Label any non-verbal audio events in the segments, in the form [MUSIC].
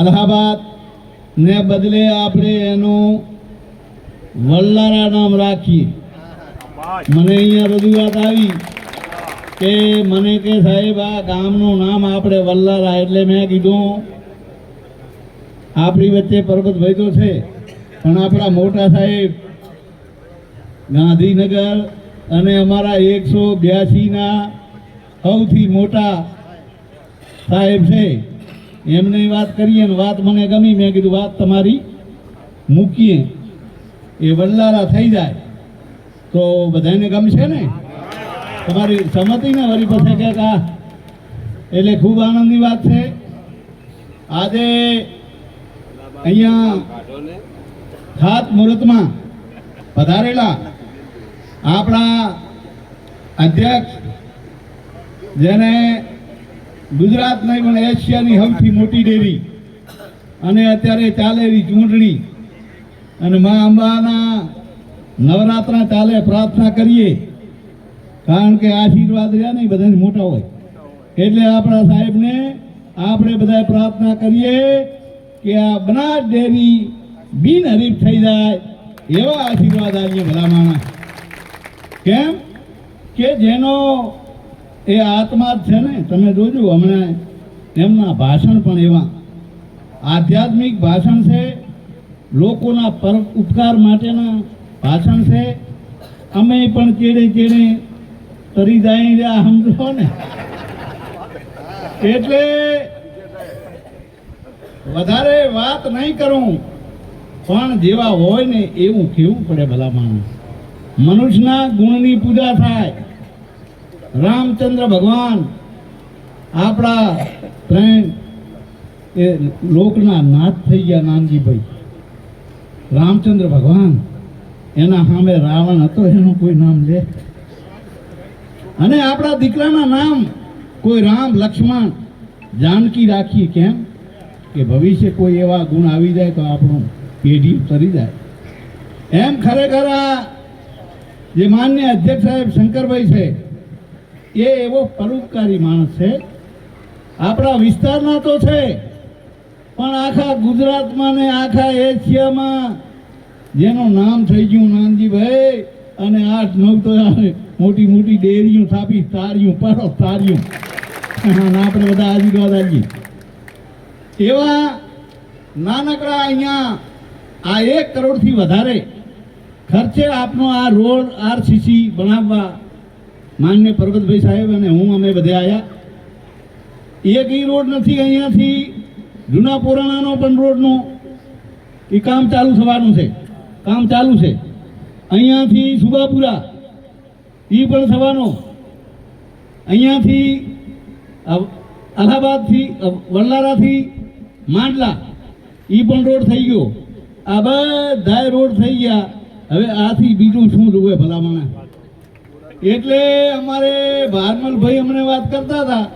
અલ્હાબાદ ને બદલે આપણે એનું વલ્લારા નામ રાખીએ. મને અહીંયા રજૂઆત આવી કે મને કે સાહેબ, આ ગામનું નામ આપણે વલ્લારા એટલે મેં કીધું, આપણી વચ્ચે પરબતભાઈ તો છે, પણ આપણા મોટા સાહેબ ગાંધીનગર અને અમારા એકસો બ્યાસીના સૌથી મોટા સાહેબ છે. એમની વાત કરીએ વાત મને ગમી, મેં કીધું, વાત તમારી મૂકીએ. એ વલ્લારા થઈ જાય. તો બધાને ગમશે ને? તમારી સંમતિ ને વળી પછી કે આ, એટલે ખૂબ આનંદની વાત છે. આજે અહીંયા ખાત મુહૂર્તમાં પધારેલા આપણા અધ્યક્ષ, જેને ગુજરાત નહીં, પણ એશિયાની સૌથી મોટી ડેરી. અને અત્યારે ચાલેલી ચૂંટણી. અને મા અંબાના નવરાત્રા ચાલે, પ્રાર્થના કરીએ. કારણ કે આશીર્વાદ રહ્યા ને બધાને મોટા હોય. એટલે આપણા સાહેબને આપણે બધા પ્રાર્થના કરીએ કે આ બનાસ ડેરી બિનહરીફ થઈ જાય, એવા આશીર્વાદ આવીએ ભલા માણસ. કેમ? કે જેનો એ આત્મા જ છે ને? તમે જોજો, હમણાં એમના ભાષણ પણ એવા. આધ્યાત્મિક ભાષણ છે, લોકોના પર ઉપકાર માટેના ભાષણ છે. અમે પણ ચેડે ચેડે તરી જાય રહ્યા, સમજો ને? એટલે વધારે વાત નહીં કરું, પણ જેવા હોય ને એવું કેવું પડે ભલા માણસ? મનુષ્યના ગુણની પૂજા થાય. રામચંદ્ર ભગવાન આપણા ફ્રેન્ડ એ લોકના નાથ થઈ ગયા નાનજીભાઈ. રામચંદ્ર ભગવાન, એના સામે રાવણ હતો, એનું કોઈ નામ લે. અને આપણા દીકરાના નામ કોઈ રામ, લક્ષ્મણ, જાનકી રાખીએ કેમ? કે ભવિષ્ય કોઈ એવા ગુણ આવી જાય તો આપણું પેઢી ઉતરી જાય. એમ ખરેખર આ જે માન્ય અધ્યક્ષ સાહેબ શંકરભાઈ છે એ એવો પરોપકારી માણસ છે. આપણા વિસ્તારના તો છે, પણ આખા ગુજરાતમાં ને આખા એશિયામાં જેનું નામ થઈ ગયું નાનજીભાઈ, અને આઠ નવ તો મોટી મોટી ડેરીઓ સ્થાપી તાર્યું પાડો તાર્યું આપણે બધા આશીર્વાદ આપીએ એવા નાનકડા અહીંયા આ એક કરોડથી વધારે ખર્ચે આપનો આ રોડ આરસીસી બનાવવા માન્ય પર્વતભાઈ સાહેબ અને હું, અમે બધે આવ્યા એક ઈ રોડ નથી અહીંયાથી જૂના પુરાણાનો પણ રોડનો. એ કામ ચાલુ થવાનું છે. કામ ચાલુ છે. અહીંયાથી સુબાપુરા એ પણ થવાનો. અહીંયાથી અલ્હાબાદથી વડલારાથી માંડલા એ પણ રોડ થઈ ગયો. આ બધા રોડ થઈ ગયા. હવે આથી બીજું શું જોવે ભલામણ એટલે અમારે ભારમલભાઈ અમને વાત કરતા હતા.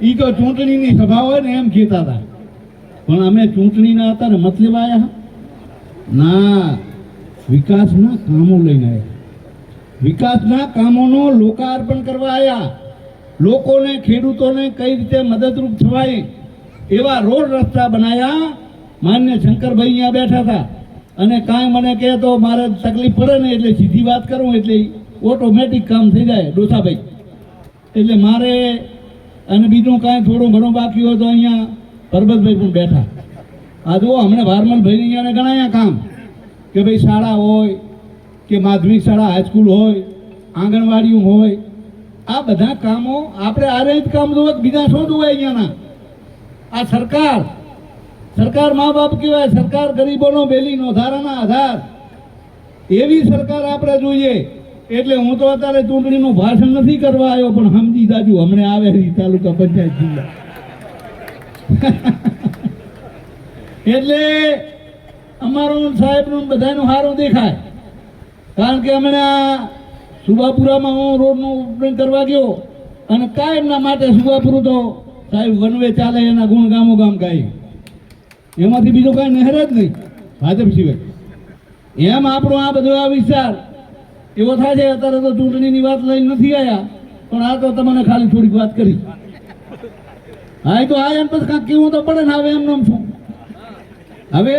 એ તો ચૂંટણીની સભા હોય ને એમ કહેતા હતા. પણ અમે ચૂંટણીના હતા ને મતલબ આવ્યા ના, વિકાસના કામો લઈને આવ્યા વિકાસના કામોનો લોકાર્પણ કરવા આવ્યા લોકોને, ખેડૂતોને કઈ રીતે મદદરૂપ થવાય એવા રોડ રસ્તા બનાવ્યા માન્ય શંકરભાઈ અહીંયા બેઠા હતા. અને કાંઈ મને કહે તો મારે તકલીફ પડે ને એટલે સીધી વાત કરું એટલે ઓટોમેટિક કામ થઈ જાય ડોસાભાઈ. એટલે મારે અને બીજું કાંઈ થોડું ઘણું બાકી હોય તો અહીંયા પરબતભાઈ પણ બેઠા. આ જુઓ, હમણાં ભારમલભાઈ અહીંયા કામ. કે ભાઈ શાળા હોય, કે માધ્યમિક શાળા, હાઈસ્કૂલ હોય, આંગણવાડીઓ હોય. આ બધા કામો આપણે આ જ કામ જોવે બીજા શું જોવે અહીંયાના? આ સરકાર સરકાર મા બાપ કહેવાય, સરકાર ગરીબોનો બેલીનો ધારાના આધાર. એવી સરકાર આપણે જોઈએ. એટલે હું તો અત્યારે ચૂંટણીનું ભાષણ નથી કરવા આવ્યો, પણ સમજી જાજુ, હમણે આવે તાલુકા પંચાયત જિલ્લા. એટલે અમારું સાહેબનું બધાનું સારું દેખાય. કારણ કે હમણાં સુબાપુરામાં હું રોડનું ઓપનિંગ કરવા ગયો, અને કાયમના માટે સુબાપુરું તો સાહેબ વનવે ચાલે, એના ગુણ ગામો ગામ ગાય. એમાંથી બીજું કાંઈ નહેર જ નહીં, ભાજપ સિવાય. એમ આપણો આ બધો આ વિસ્તાર એવો થાય છે, અત્યારે તો ચૂંટણીની વાત લઈને નથી આવ્યા પણ આ તો તમને ખાલી થોડીક વાત કરી. હા, એ તો આ એમ પછી કાંઈક કેવું તો પડે ને, હવે એમનો એમ શું? હવે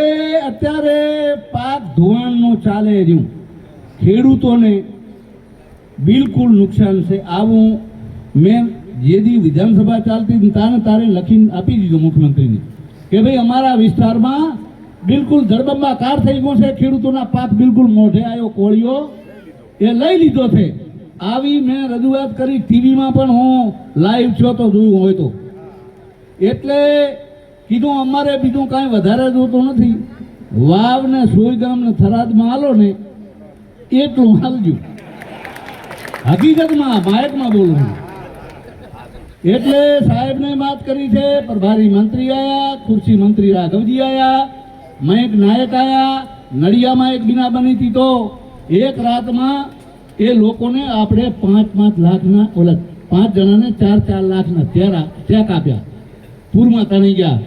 અત્યારે પાક ધોવાણનું ચાલે રહ્યું. ખેડૂતોને બિલકુલ નુકસાન છે. આવું મેં જે દી વિધાનસભા ચાલતી તાને તારે લખીને આપી દીધું મુખ્યમંત્રીને કે ભાઈ, અમારા વિસ્તારમાં બિલકુલ જળબંબાકાર થઈ ગયો છે. ખેડૂતોના પાક બિલકુલ મોઢે આવ્યો કોળીઓ એ લઈ લીધો છે. આવી મેં રજૂઆત કરી, ટીવીમાં પણ હું લાઈવ છો તો જોયું હોય તો. એટલે કીધું, અમારે બીજું કાંઈ વધારે જોતું નથી. વાવ ને સોયગામ ને થરાદમાં હાલો ને, એટલું હાલજો. હકીકતમાં, માયકમાં બોલું એટલે સાહેબને વાત કરી છે, પ્રભારી મંત્રી આવ્યા ખુરશી મંત્રી રાઘવજી આવ્યા મયંક નાયક આવ્યા નડિયામાં એક બીના બની હતી તો એક રાતમાં એ લોકોને આપણે પાંચ પાંચ લાખના ઓલા પાંચ જણાને ચાર ચાર લાખના ચેરા ચેક આપ્યા. પૂરમાં તણી ગયા.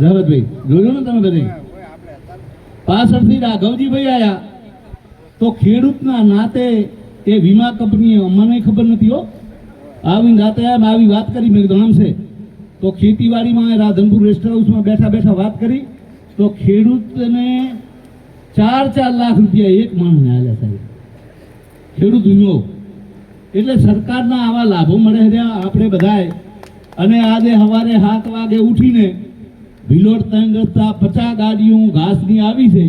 રાવતભાઈ જોયું ને તમે બધે? પાછળથી રાઘવજીભાઈ આવ્યા તો ખેડૂતના નાતે એ વીમા કંપનીએ મને ખબર નથી હો. આવીને રાતે આવ્યા આવી વાત કરી મેં કીધું આમ છે. તો ખેતીવાડીમાં રાધનપુર રેસ્ટ હાઉસમાં બેઠા બેઠા વાત કરી. તો ખેડૂતને ચાર ચાર લાખ રૂપિયા એક માણસને આવ્યા સાહેબ. ખેડૂત વીમો એટલે સરકારના આવા લાભો મળે રહ્યા આપણે બધાય અને આજે સવારે સાત વાગે ઉઠીને ભીલોટ તંગ રસ્તા પચાસ ગાડીઓ ઘાસની આવી છે.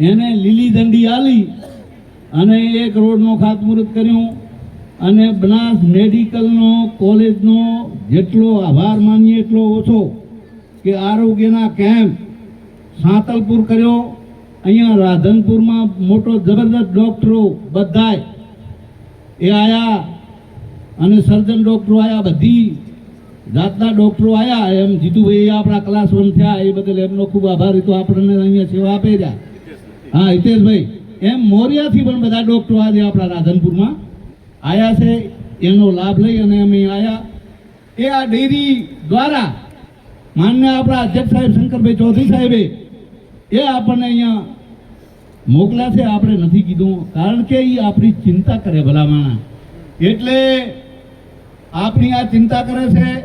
એને લીલી દંડી આલી અને એક રોડનો ખાતમુહૂર્ત કર્યું અને બનાસ મેડિકલનો કોલેજનો જેટલો આભાર માનીએ એટલો ઓછો કે આરોગ્યના કેમ્પ સાંતલપુર કર્યો. અહીંયા રાધનપુરમાં મોટો જબરદસ્ત ડૉક્ટરો બધાય. એ આયા અને સર્જન ડોક્ટરો આવ્યા બધી જાતના ડોક્ટરો આવ્યા એમ જીતુભાઈ આપણા ક્લાસ વન થયા. એ બદલ એમનો ખૂબ આભાર. તો આપણને અહીંયા સેવા આપે રહ્યા હા, હિતેશભાઈ, એમ મોરિયાથી પણ બધા ડૉક્ટરો આજે આપણા રાધનપુરમાં આવ્યા છે. એનો લાભ લઈ અને અમે આવ્યા એ આ ડેરી દ્વારા માન્ય આપણા અધ્યક્ષ સાહેબ શંકરભાઈ ચૌધરી સાહેબે એ આપણને અહીંયા મોકલ્યા છે, આપણે નથી કીધું. કારણ કે એ આપણી ચિંતા કરે ભલામણ. એટલે આપણી આ ચિંતા કરે છે,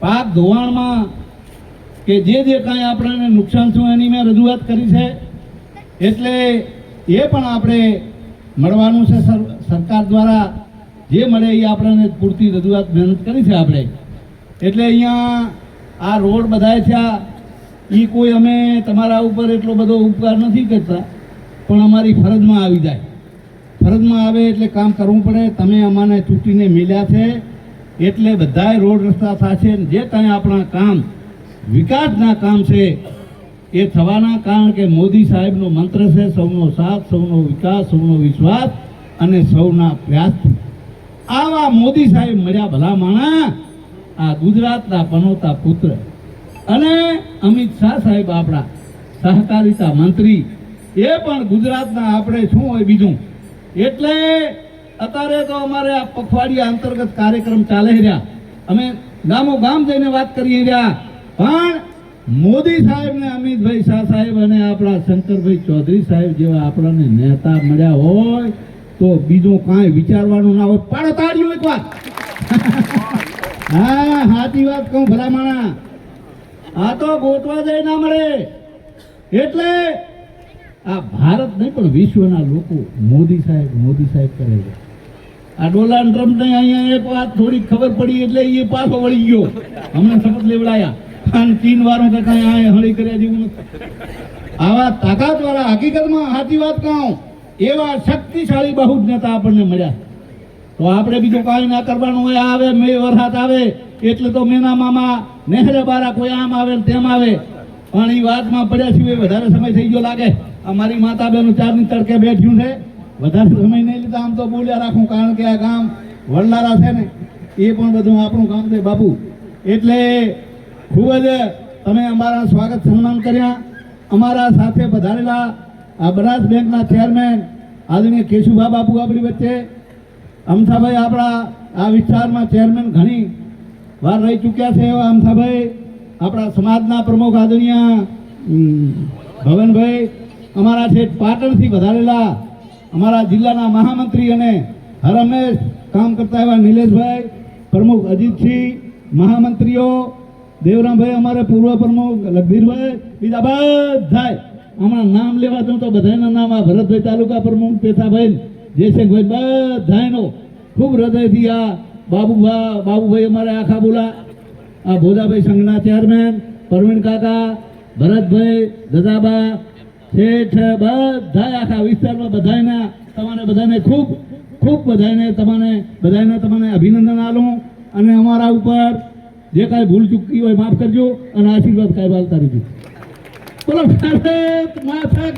પાક ધોવાણમાં કે જે જે કાંઈ આપણને નુકસાન થયું એની મેં રજૂઆત કરી છે. એટલે એ પણ આપણે મળવાનું છે સર- સરકાર દ્વારા. જે મળે એ આપણને પૂરતી રજૂઆત મહેનત કરી છે આપણે. એટલે અહીંયા આ રોડ બધાય થયા એ કોઈ અમે તમારા ઉપર એટલો બધો ઉપકાર નથી કરતા, પણ અમારી ફરજમાં આવી જાય. ફરજમાં આવે એટલે કામ કરવું પડે, તમે અમાને ચૂંટીને મળ્યા છે, એટલે બધાય રોડ રસ્તા થશે જે કાંઈ આપણા કામ, વિકાસના કામ છે, એ થવાના, કારણ કે મોદી સાહેબનો મંત્ર છે, સૌનો સાથ, સૌનો વિકાસ, સૌનો વિશ્વાસ અને સૌના પ્રયાસથી આવા મોદી સાહેબ મળ્યા ભલા માણા આ ગુજરાતના પનોતા પુત્ર. અને અમિત શાહ સાહેબ આપણા સહકારિતા મંત્રી. એ પણ ગુજરાતના આપણે શું હોય બીજું? એટલે અત્યારે તો અમારે આ પખવાડિયા અંતર્ગત કાર્યક્રમ ચાલે રહ્યા. અમે ગામો ગામ જઈને વાત કરી રહ્યા. પણ મોદી સાહેબ ને અમિતભાઈ શાહ સાહેબ અને આપણા શંકરભાઈ ચૌધરી સાહેબ જેવા આપણને નેતા મળ્યા હોય, તો બીજું કાંઈ વિચારવાનું ના હોય. પાડો તાળીઓ એક વાત [LAUGHS] હા, સાચી વાત કહું ભલા માણા આ તો ગોતવા જાય ના મળે. એટલે આ ભારત નહીં, પણ વિશ્વના લોકો મોદી સાહેબ મોદી સાહેબ કરે છે. આ ડોનાલ્ડ ટ્રમ્પને અહીંયા એક વાત થોડી ખબર પડી એટલે એ પાછો વળી ગયો. હમણાં શપથ લેવડાયા. અને ચીન વાળો કે કાંઈ આ હળી કર્યા જેવું નથી. આવા તાકાત વાળા હકીકતમાં સાચી વાત કહું, એવા શક્તિશાળી બહુ જ નેતા આપણને મળ્યા. તો આપણે બીજું કાંઈ ના કરવાનું હોય, આવે, મે વરસાદ આવે એટલે તો મેના મામા નહેરે બારા કોઈ આમ આવે ને તેમ આવે. પણ એ વાતમાં પડ્યા સિવાય વધારે સમય થઈ ગયો લાગે. અમારી માતા બેનું ચારની તડકે બેઠ્યું છે. વધારે સમય નહીં લીધા, આમ તો બોલ્યા રાખું, કારણ કે આ ગામ વડલારા છે ને, એ પણ બધું આપણું ગામ છે, બાપુ. એટલે ખૂબ જ તમે અમારા સ્વાગત સન્માન કર્યા. અમારા સાથે પધારેલા આ બનાસ બેંકના ચેરમેન આદરણીય કેશુભા બાપુ આપણી વચ્ચે. અમથાભાઈ આપણા આ વિસ્તારમાં ચેરમેન ઘણી વાર રહી ચૂક્યા છે એવા અમથાભાઈ. આપણા સમાજના પ્રમુખ આદરણીય ભવનભાઈ, અમારા છે પાટણથી વધારેલા અમારા જિલ્લાના મહામંત્રી અને હર હંમેશ કામ કરતા એવા નિલેશભાઈ, પ્રમુખ અજીતસિંહ, મહામંત્રીઓ, દેવરામભાઈ અમારે પૂર્વ પ્રમુખ લગધીરભાઈ બીજા બધાય. હમણાં નામ લેવા દઉં તો બધાના નામ આ ભરતભાઈ તાલુકા પ્રમુખ પેથાભાઈ, જયસિંહભાઈ બધાયનો ખૂબ હૃદયથી આ બાબુભા બાબુભાઈ અમારે આખા બોલા. આ ભોજાભાઈ સંઘના ચેરમેન પરવીણ કાકા, ભરતભાઈ, દદાબા, શેઠ, બધા આખા વિસ્તારમાં બધાયના, તમારે બધાને ખૂબ ખૂબ બધાને તમને બધાને તમને અભિનંદન આલું અને અમારા ઉપર જે કાંઈ ભૂલ ચૂકી હોય માફ કરજો અને આશીર્વાદ કાંઈ વાલતા રહેજો. બોલો, ભારત માતા